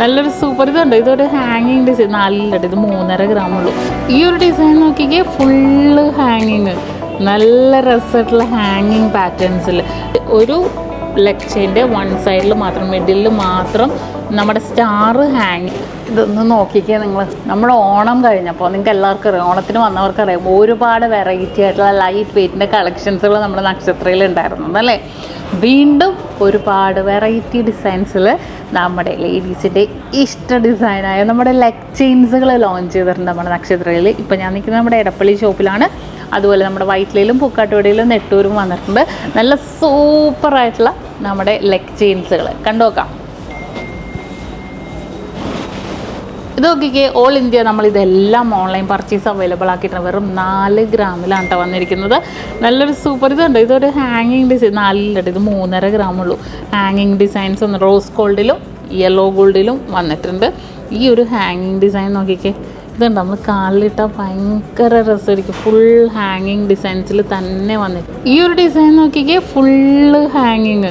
നല്ലൊരു സൂപ്പർ ഇതുണ്ട്. ഇതൊരു ഹാങ്ങിങ് ഡിസൈൻ നാലിലുണ്ട് ഇത് മൂന്നര ഗ്രാം ഉള്ളൂ. ഈ ഒരു ഡിസൈൻ നോക്കിക്കേ ഫുള്ള് ഹാങ്ങിങ് നല്ല രസമായിട്ടുള്ള ഹാങ്ങിങ് പാറ്റേൺസിൽ ഒരു ലെഗ് ചെയിന്റെ വൺ സൈഡിൽ മാത്രം മിഡിലിൽ മാത്രം നമ്മുടെ സ്റ്റാർ ഹാങ് ഇതൊന്ന് നോക്കിക്കേ നിങ്ങൾ നമ്മൾ ഓണം കഴിഞ്ഞപ്പോൾ നിങ്ങൾക്ക് എല്ലാവർക്കും അറിയാം. ഓണത്തിന് വന്നവർക്ക് അറിയാം. ഒരുപാട് വെറൈറ്റി ആയിട്ടുള്ള ലൈറ്റ് വെയ്റ്റിന്റെ കളക്ഷൻസുകൾ നമ്മുടെ നക്ഷത്രയിൽ ഉണ്ടായിരുന്നു അല്ലേ? വീണ്ടും ഒരുപാട് വെറൈറ്റി ഡിസൈൻസിൽ നമ്മുടെ ലേഡീസിന്റെ ഇഷ്ട ഡിസൈനായ നമ്മുടെ ലെഗ് ചെയിൻസുകൾ ലോഞ്ച് ചെയ്തിട്ടുണ്ട് നമ്മുടെ നക്ഷത്രയിൽ ഇപ്പോൾ ഞാൻ നിൽക്കുന്നത് നമ്മുടെ എടപ്പള്ളി ഷോപ്പിലാണ് അതുപോലെ നമ്മുടെ വൈറ്റിലയിലും പൂക്കാട്ടുപടിയിലും നെട്ടൂരും വന്നിട്ടുണ്ട്. നല്ല സൂപ്പറായിട്ടുള്ള നമ്മുടെ ലെഗ് ചെയിൻസുകൾ കണ്ടോക്കാം. ഇത് ഓൾ ഇന്ത്യ നമ്മൾ ഇതെല്ലാം ഓൺലൈൻ പർച്ചേസ് അവൈലബിൾ ആക്കിയിട്ടുണ്ട്. വെറും നാല് ഗ്രാമിലാണ് കേട്ടോ വന്നിരിക്കുന്നത്. നല്ലൊരു സൂപ്പർ ഇതുണ്ട്. ഇതൊരു ഹാങ്ങിങ് ഡിസൈൻ നാലിലുണ്ട് ഇത് മൂന്നര ഗ്രാം ഉള്ളൂ ഹാങ്ങിങ് ഡിസൈൻസ് ഒന്ന് റോസ് ഗോൾഡിലും യെല്ലോ ഗോൾഡിലും വന്നിട്ടുണ്ട്. ഈ ഒരു ഹാങ്ങിങ് ഡിസൈൻ നോക്കിക്കേ. ഇതുണ്ട്. നമ്മൾ കാലിലിട്ടാൽ ഭയങ്കര രസമായിരിക്കും. ഫുൾ ഹാങ്ങിങ് ഡിസൈൻസിൽ തന്നെ വന്നിട്ട്. ഈ ഒരു ഡിസൈൻ നോക്കിക്കേ. ഫുള്ള് ഹാങ്ങിങ്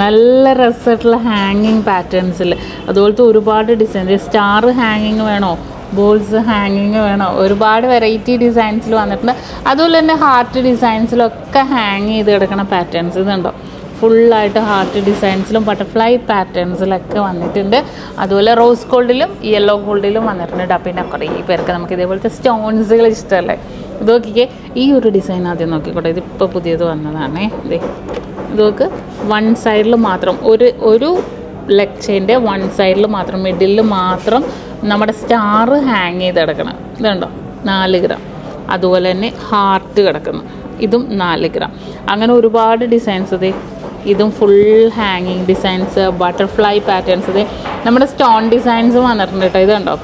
നല്ല രസമായിട്ടുള്ള ഹാങ്ങിങ് പാറ്റേൺസിൽ അതുപോലത്തെ ഒരുപാട് ഡിസൈൻ സ്റ്റാർ ഹാങ്ങിങ് വേണോ? ബോൾസ് ഹാങ്ങിങ് വേണോ? ഒരുപാട് വെറൈറ്റി ഡിസൈൻസിൽ വന്നിട്ടുണ്ട്. അതുപോലെ തന്നെ ഹാർട്ട് ഡിസൈൻസിലൊക്കെ ഹാങ് ചെയ്ത് കിടക്കുന്ന പാറ്റേൺസ് ഇതുണ്ടോ? ഫുള്ളായിട്ട് ഹാർട്ട് ഡിസൈൻസിലും ബട്ടർഫ്ലൈ പാറ്റേൺസിലൊക്കെ വന്നിട്ടുണ്ട്. അതുപോലെ റോസ് ഗോൾഡിലും യെല്ലോ ഗോൾഡിലും വന്നിട്ടുണ്ട് ട്ടോ. പിന്നെ കുറേ പേർക്ക് നമുക്ക് ഇതേപോലത്തെ സ്റ്റോൺസുകൾ ഇഷ്ടമല്ലേ ഇത് നോക്കിക്കേ. ഈ ഒരു ഡിസൈൻ ആദ്യം നോക്കിക്കോട്ടെ. ഇതിപ്പോൾ പുതിയത് വന്നതാണേ. ഇതേ ഇത് നോക്ക് വൺ സൈഡിൽ മാത്രം. ഒരു ഒരു ലെഗ് ചെയിന്റെ വൺ സൈഡിൽ മാത്രം മിഡിലിൽ മാത്രം നമ്മുടെ സ്റ്റാർ ഹാങ് ചെയ്ത് കിടക്കണം. ഇതുണ്ടോ നാല് ഗ്രാം അതുപോലെ തന്നെ ഹാർട്ട് കിടക്കുന്നു. ഇതും നാല് ഗ്രാം അങ്ങനെ ഒരുപാട് ഡിസൈൻസ് ഇത്. ഇതും ഫുൾ ഹാങ്ങിങ് ഡിസൈൻസ് ബട്ടർഫ്ലൈ പാറ്റേൺസ് ഇത്. നമ്മുടെ സ്റ്റോൺ ഡിസൈൻസ് വന്നിട്ടുണ്ട് കേട്ടോ ഇതുണ്ടോ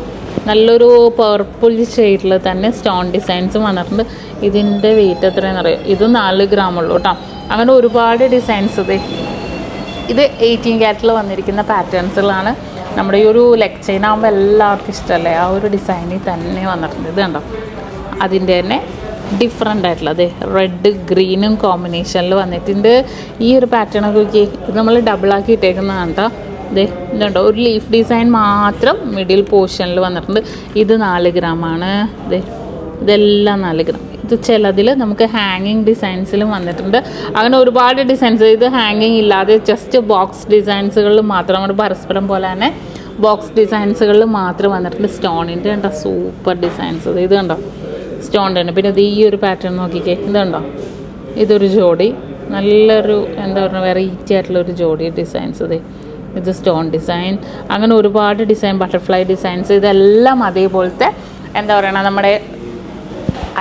നല്ലൊരു പർപ്പിൾ ഷെയ്ഡിൽ തന്നെ സ്റ്റോൺ ഡിസൈൻസ് വന്നിട്ടുണ്ട്. ഇതിന്റെ വെയിറ്റ് എത്രയാണെന്ന് അറിയാം ഇത് നാല് ഗ്രാം ഉള്ളൂ കേട്ടോ അങ്ങനെ ഒരുപാട് ഡിസൈൻസ് ഇത്. ഇത് എയ്റ്റീൻ ക്യാരറ്റിൽ വന്നിരിക്കുന്ന പാറ്റേൺസുകളാണ് നമ്മുടെ ഈ ഒരു ആകുമ്പോൾ എല്ലാവർക്കും ഇഷ്ടമല്ലേ ആ ഒരു ഡിസൈനിൽ തന്നെ വന്നിട്ടുണ്ട്. ഇത് കണ്ടോ? അതിന്റെ തന്നെ ഡിഫറെന്റ് ആയിട്ടുള്ള അതെ റെഡ് ഗ്രീനും കോമ്പിനേഷനിൽ വന്നിട്ടുണ്ട് ഈ ഒരു പാറ്റേണൊക്കെ നോക്കി ഇത് നമ്മൾ ഡബിളാക്കി ഇട്ടേക്കുന്നതാണ് കേട്ടോ. ഇതേ ഇതുണ്ടോ ഒരു ലീഫ് ഡിസൈൻ മാത്രം മിഡിൽ പോർഷനിൽ വന്നിട്ടുണ്ട്. ഇത് നാല് ഗ്രാമാണ് ഇതേ ഇതെല്ലാം നാല് ഗ്രാം ചിലതിൽ നമുക്ക് ഹാങ്ങിങ് ഡിസൈൻസിലും വന്നിട്ടുണ്ട്. അങ്ങനെ ഒരുപാട് ഡിസൈൻസ് ഇത് ഹാങ്ങിങ് ഇല്ലാതെ ജസ്റ്റ് ബോക്സ് ഡിസൈൻസുകളിൽ മാത്രം നമ്മുടെ പരസ്പരം പോലെ തന്നെ ബോക്സ് ഡിസൈൻസുകളിൽ മാത്രം വന്നിട്ടുണ്ട്. സ്റ്റോണിന്റെ കണ്ടോ? സൂപ്പർ ഡിസൈൻസ് ഇത് കണ്ടോ? സ്റ്റോണിന്റെ ഉണ്ട് പിന്നെ ഇത് ഈ ഒരു പാറ്റേൺ നോക്കിക്കേ. ഇതുണ്ടോ ഇതൊരു ജോഡി. നല്ലൊരു എന്താ പറയുക വെറൈറ്റി ആയിട്ടുള്ള ഒരു ജോഡി ഡിസൈൻസ് ഇത്. ഇത് സ്റ്റോൺ ഡിസൈൻ. അങ്ങനെ ഒരുപാട് ഡിസൈൻ ബട്ടർഫ്ലൈ ഡിസൈൻസ് ഇതെല്ലാം അതേപോലത്തെ എന്താ പറയുക നമ്മുടെ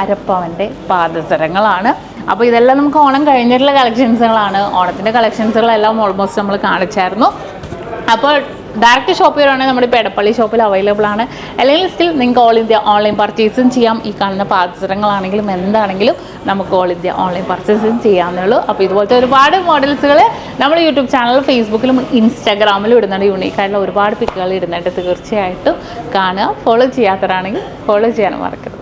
അരപ്പവന്റെ പാദസരങ്ങളാണ്. അപ്പോൾ ഇതെല്ലാം നമുക്ക് ഓണം കഴിഞ്ഞിട്ടുള്ള കളക്ഷൻസുകളാണ്. ഓണത്തിന്റെ കളക്ഷൻസുകളെല്ലാം ഓൾമോസ്റ്റ് നമ്മൾ കാണിച്ചായിരുന്നു. അപ്പോൾ ഡയറക്റ്റ് ഷോപ്പ് നമ്മുടെ ഇപ്പോൾ എടപ്പള്ളി ഷോപ്പിൽ അവൈലബിൾ ആണ്. അല്ലെങ്കിൽ സ്റ്റിൽ നിങ്ങൾക്ക് ഓൾ ഇന്ത്യ ഓൺലൈൻ പർച്ചേസും ചെയ്യാം. ഈ കാണുന്ന പാദസരങ്ങളാണെങ്കിലും എന്താണെങ്കിലും നമുക്ക് ഓൾ ഇന്ത്യ ഓൺലൈൻ പർച്ചേസും ചെയ്യാമെന്നുള്ളൂ അപ്പോൾ ഇതുപോലത്തെ ഒരുപാട് മോഡൽസുകൾ നമ്മൾ യൂട്യൂബ് ചാനൽ ഫേസ്ബുക്കിലും ഇൻസ്റ്റാഗ്രാമിലും ഇടുന്നുണ്ട്. യൂണീക്കായിട്ടുള്ള ഒരുപാട് പിക്കുകൾ ഇടുന്നുണ്ട്. തീർച്ചയായിട്ടും കാണുക. ഫോളോ ചെയ്യാത്തവരാണെങ്കിൽ ഫോളോ ചെയ്യാനും മറക്കരുത്.